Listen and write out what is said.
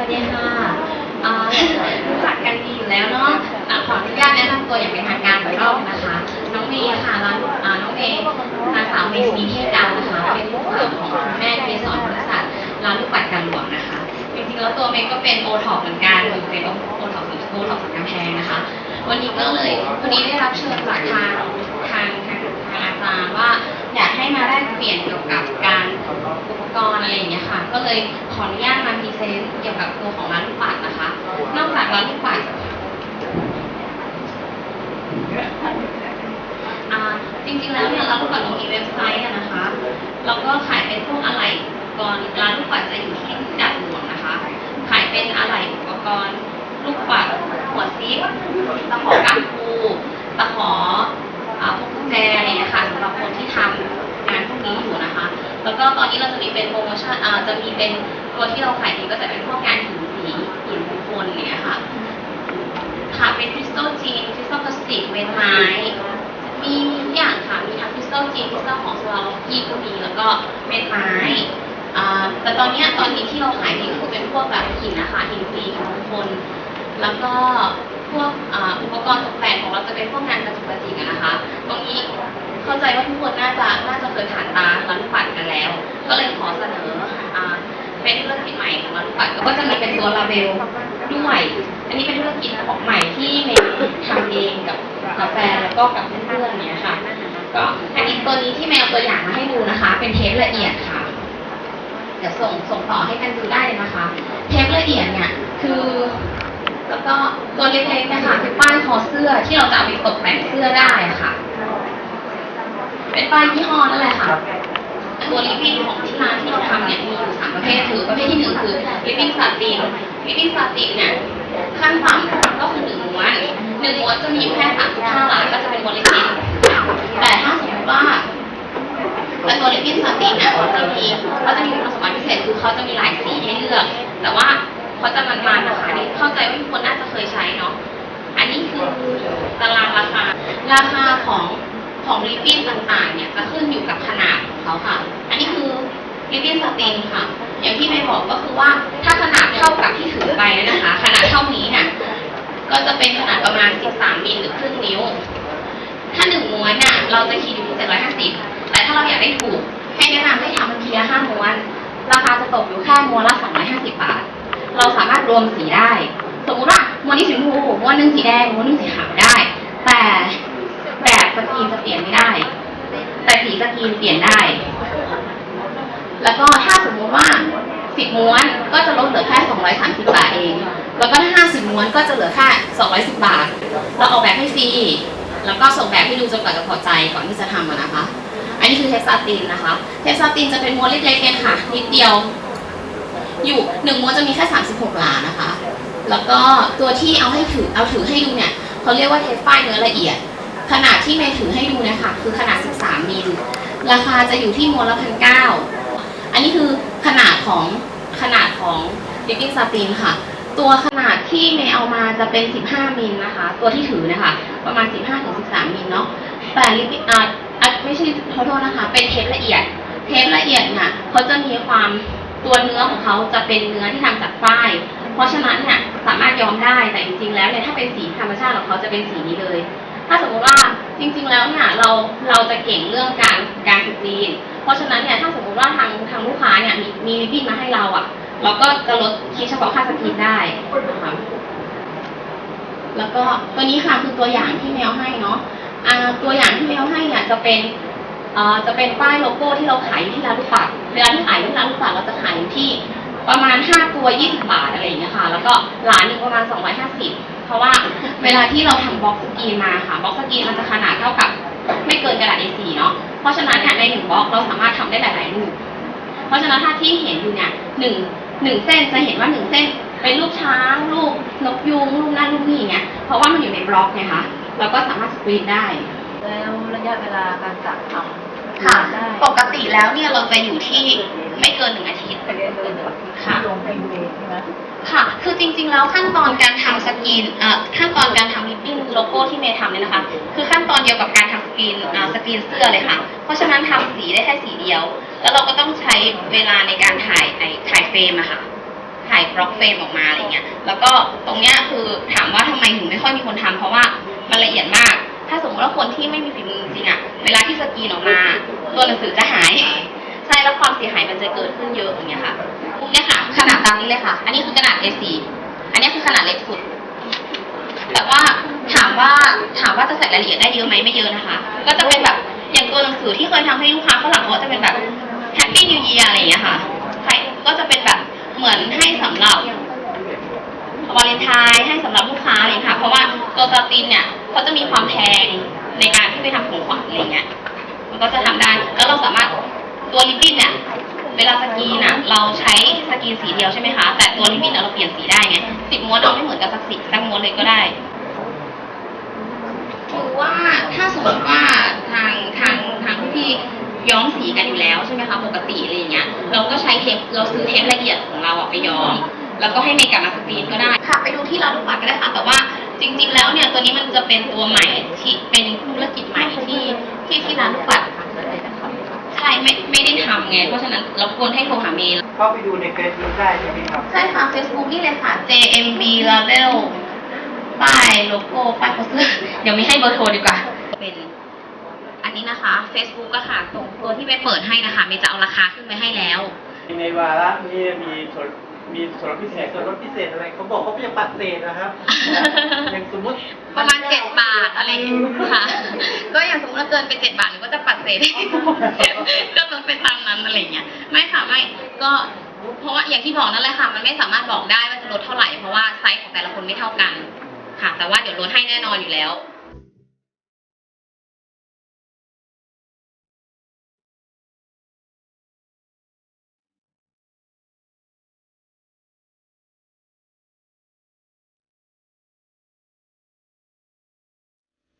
วัสดีค่ะอ่ารู้จักกันดีอยู่แล้วเนาะอ่าขออนุญาตแนะนำตัวอย่างเป็นทางการอีกรอบนะคะ น้องเมย์ค่ะร้านอ่าน้องเมย์นางสาวเมย์สีเทพดาวนะคะ เป็นลูกสาวของคุณแม่เกสรบริษัทร้านลูกปัดกันหลวงนะคะ จริงๆแล้วตัวเมย์ก็เป็นโอท็อปเหมือนกันเป็นโอท็อปโอท็อปสังกำแพงนะคะ วันนี้ก็เลยวันนี้ได้รับเชิญจากทางทางทางอาจารย์ว่าอยากให้มาแลกเปลี่ยนเกี่ยวกับการ กรณ์อะไรอย่างเงี้ยค่ะ ก็เลยขออนุญาตมาพรีเซนต์เกี่ยวกับตัวของร้านลูกปัดนะคะ นอกจากร้านลูกปัดอ่าจริงๆแล้วเนี่ยร้านลูกปัดเรามีเว็บไซต์อะนะคะเราก็ขายเป็นพวกอะไหล่อุปกรณ์ร้านลูกปัดจะอยู่ที่ดัดหลวงนะคะ ขายเป็นอะไหล่อุปกรณ์ลูกปัดหัวซิปตะขอกังฟูตะขออ่าพวกกุญแจอะไรอย่างเงี้ยค่ะสำหรับคนที่ทำงานพวกนี้อยู่นะคะ แล้วก็ตอนนี้เราจะมีเป็นโปรโมชั่นอ่าจะมีเป็นตัวที่เราขายดีก็จะเป็นพวกงานหินสีหินมงคลเงี้ยค่ะ ค่ะเป็นคริสตัลจีนคริสตัลพลาสติกเวนไม้ มีทุกอย่างค่ะ มีทั้งคริสตัลจีนคริสตัลของสวาลกี้ก็มีแล้วก็เม็ดไม้อ่าแต่ตอนนี้ตอนนี้ที่เราขายดีก็คือเป็นพวกแบบหินนะคะหินสีหินมงคลแล้วก็พวกอุปกรณ์ตกแต่งของเราจะเป็นพวกงานกระจุกกระจิกนะคะ ตรงนี้เข้าใจว่าทุกคนน่าจะน่าจะเคยผ่านตาร้านลูกปัด ก็เลยขอเสนออ่าเป็นธุรกิจใหม่ของเรานลูกปัดก็จะมีเป็นตัวลาเบลด้วย อันนี้เป็นธุรกิจของใหม่ที่เมย์ทำเองกับกาแฟนแล้วก็กับเพื่อนๆเนี่ยค่ะ ก็อันนี้ตัวนี้ที่แมวตัวอย่างมาให้ดูนะคะ เป็นเทปละเอียดค่ะ เดี๋ยวส่งส่งต่อให้กันดูได้เลยนะคะ เทปละเอียดเนี่ยคือแล้วก็ตัวเล็กๆนะคะเป็นป้ายคอเสื้อที่เราจะเอาไปตกแต่งเสื้อได้ค่ะ เป็นป้ายยี่ห้อนั่นแหละค่ะ ตัวลิปปิ้งของที่ร้านที่เราทำเนี่ยมีอยู่สามประเภทคือประเภทที่หนึ่งคือลิปปิ้งซาตินลิปปิ้งซาตินเนี่ยขั้นต่ำก็คือหนึ่งม้วนหนึ่งม้วนจะมีอยู่แค่สามสิบห้าหลานก็จะเป็นม้วนเล็กๆแต่ถ้าสมมติว่าแต่ตัวลิปปิ้งซาตินเนี่ยเขาจะมีเขาจะมีคุณสมบัติพิเศษคือเขาจะมีหลายสีให้เลือก ริบบิ้นสตินค่ะ อย่างที่เมย์บอกก็คือว่าถ้าขนาดเท่ากับที่ถือไปนะคะ ขนาดเท่านี้เนี่ยก็จะเป็นขนาดประมาณ 13 มิลหรือครึ่งนิ้ว ถ้าหนึ่งม้วนน่ะเราจะคิดอยู่ที่750 แต่ถ้าเราอยากได้ถูก ให้แนะนำให้ทำทีละห้าม้วน ราคาจะตกอยู่แค่ม้วนละ250 บาท เราสามารถรวมสีได้ สมมติว่าม้วนนี้สีชมพูม้วนหนึงสีแดงม้วนหนึงสีขาวได้ แต่แบบสกรีนจะเปลี่ยนไม่ได้ แต่สีสกรีนเปลี่ยนได้ แล้วก็ถ้าสมมุติว่า 10 ม้วนก็จะลดเหลือแค่ 230 บาทเอง แล้วก็ถ้า 50 ม้วนก็จะเหลือแค่ 210 บาท เราออกแบบให้ฟรี แล้วก็ส่งแบบให้ดูจนกว่าจะพอใจก่อนที่จะทำนะคะ อันนี้คือเทปซาตินนะคะ เทปซาตินจะเป็นม้วนเล็กๆเองค่ะ นิดเดียว อยู่หนึ่งม้วนจะมีแค่ 36 หลานะคะ แล้วก็ตัวที่เอาให้ถือ เอาถือให้ดูเนี่ยเขาเรียกว่าเทปป้ายเนื้อละเอียด ขนาดที่เมย์ถือให้ดูเนะคะคือขนาด 13มิล ราคาจะอยู่ที่ม้วนละพันเก้า ของขนาดของลิปปิ้งซาตินค่ะ ตัวขนาดที่เมย์เอามาจะเป็น 15มิลนะคะ ตัวที่ถือนะคะ ประมาณ 15-13มิลเนาะแต่ลิปปิ้งอ่าอะไม่ใช่ขอโทษนะคะ เป็นเทปละเอียด เทปละเอียดเนี่ยเขาจะมีความตัวเนื้อของเขาจะเป็นเนื้อที่ทำจากฝ้าย เพราะฉะนั้นเนี่ยสามารถย้อมได้แต่จริง ๆ แล้วเนี่ยถ้าเป็นสีธรรมชาติของเขาจะเป็นสีนี้เลย ถ้าสมมติว่าจริง ๆ แล้วเนี่ยเราเราจะเก่งเรื่องการการสกรีน เพราะฉะนั้นเนี่ยถ้าสมมติว่าทางทางลูกค้าเนี่ยมีมีริบบิ้นมาให้เราอะ เราก็จะลดคิดเฉพาะค่าสกรีนได้นะคะแล้วก็ตัวนี้ค่ะคือตัวอย่างที่แมวให้เนาะอ่าตัวอย่างที่แมวให้เนี่ยจะเป็นอ่อจะเป็นป้ายโลโก้ที่เราขายอยู่ที่ร้านลูกปัดเวลาที่ขายที่ร้านลูกปัดเราจะขายอยู่ที่ประมาณ 5 ตัว 20 บาทอะไรอย่างเงี้ยค่ะ แล้วก็หลานหนึ่งประมาณ 250 เพราะว่าเวลาที่เราทำบล็อกสกรีนมาค่ะบล็อกสกรีนมันจะขนาดเท่ากับ ไม่เกินกระดาษ A4 เนาะ เพราะฉะนั้นเนี่ยในหนึ่งบล็อกเราสามารถทำได้หลายๆรูป เพราะฉะนั้นถ้าที่เห็นอยู่เนี่ยหนึ่งหนึ่งเส้นจะเห็นว่าหนึ่งเส้นเป็นรูปช้างรูปนกยูงรูปนั่นรูปนี่อย่างเงี้ยเพราะว่ามันอยู่ในบล็อกไงคะเราก็สามารถสกรีนได้ แล้วระยะเวลาการจัดทำค่ะได้ปกติแล้วเนี่ยเราจะอยู่ที่ไม่เกินหนึ่งอาทิตย์เป็นเดือนเดือนค่ะลงไปเวใช่ไหมค่ะ คือจริงๆ แล้วขั้นตอนการทำสกรีนเอ่อขั้นตอนการทำริบบิ้นโลโก้ที่เมย์ทำเนี่ยนะคะ คือขั้นตอนเดียวกับการทำส กรีนอ่าสกรีนเสื้อเลยค่ะ เพราะฉะนั้นทำสีได้แค่สีเดียว แล้วเราก็ต้องใช้เวลาในการถ่ายไอ้ถ่ายเฟรมอะค่ะ ถ่ายกรอกเฟรมออกมาอะไรเงี้ย แล้วก็ตรงเนี้ยคือถามว่าทำไมถึงไม่ค่อยมีคนทำเพราะว่ามันละเอียดมาก ถ้าสมมติว่าคนที่ไม่มีฝีมือจริงๆอะเวลาที่สกรีนออกมา ตัวหนังสือจะหาย ใช่แล้วความเสียหายมันจะเกิดขึ้นเยอะอย่างเงี้ยค่ะเนี่ยค่ะ ขนาดตามนี้เลยค่ะ อันนี้คือกระดาษ A4 อันนี้คือขนาดเล็กสุด แต่ว่าถามว่าถามว่าจะใส่รายละเอียดได้เยอะไหมไม่เยอะนะคะ ก็จะเป็นแบบอย่างตัวหนังสือที่เคยทำให้ลูกค้าฝรั่งเขาก็จะเป็นแบบ Happy New Year อะไรอย่างเงี้ยค่ะใช่ก็จะเป็นแบบเหมือนให้สำหรับวาเลนไทน์ให้สำหรับลูกค้าอะไรองค่ะ เพราะว่าตัวสตรีนเนี่ยเขาจะมีความแพงในการที่ไปทำของขวัญอะไรอย่างเงี้ย มันก็จะทำได้ แล้วเราสามารถตัวริบบิ้นเนี่ย เวลาสกรีนอะเราใช้สกรีนสีเดียวใช่ไหมคะแต่ตัวริบบิ้นอะเราเปลี่ยนสีได้ไงสิบม้วนเอาไม่เหมือนกันสักสีสักม้วนเลยก็ได้คือว่าถ้าสมมติว่าทางทางทางพี่ย้อมสีกันอยู่แล้วใช่ไหมคะปกติอะไรอย่างเงี้ย เราก็ใช้เทปเราซื้อเทปละเอียดของเราอะไปย้อม แล้วก็ให้เมย์กลับมาสกรีนก็ได้ค่ะ ไปดูที่ร้านลูกปัดก็ได้ค่ะ แต่ว่าจริง ๆ แล้วเนี่ยตัวนี้มันจะเป็นตัวใหม่ที่เป็นธุรกิจใหม่ที่ที่ที่ร้านลูกปัดใช่ไม่ ไม่ได้ทำไง เพราะฉะนั้นรบกวนให้โทรหาเมย์เข้าไปดูในเฟซบุ๊กได้ใช่ไหมครับ ใช่ค่ะ Facebook นี่เลยค่ะ JMB Label ป้ายโลโก้ป้ายโปสเตอร์เดี๋ยวมีให้เบอร์โทรดีกว่า เป็นอันนี้นะคะ Facebook ก็ค่ะตรงตัวที่ไปเปิดให้นะคะเมย์จะเอาราคาขึ้นไปให้แล้ว ในวาระนี้มีส่วนมีส่วนลดพิเศษส่วนลดพิเศษอะไรเขาบอกเขาจะปัดเศษนะครับ อย่างสมมติประมาณเจ็ดบาทอะไรอย่างเงี้ยค่ะ ก็อย่างสมมติว่าเกินไปเจ็ดบาทหนูก็จะปัดเศษก็ลดไปตาม นั้นอะไรเงี้ยไม่ค่ะไม่ก็เพราะว่าอย่างที่บอกนั่นแหละค่ะ มันไม่สามารถบอกได้ว่าจะลดเท่าไหร่เพราะว่าไซส์ของแต่ละคนไม่เท่ากัน ค่ะ แต่ว่าเดี๋ยวลดให้แน่นอนอยู่แล้ว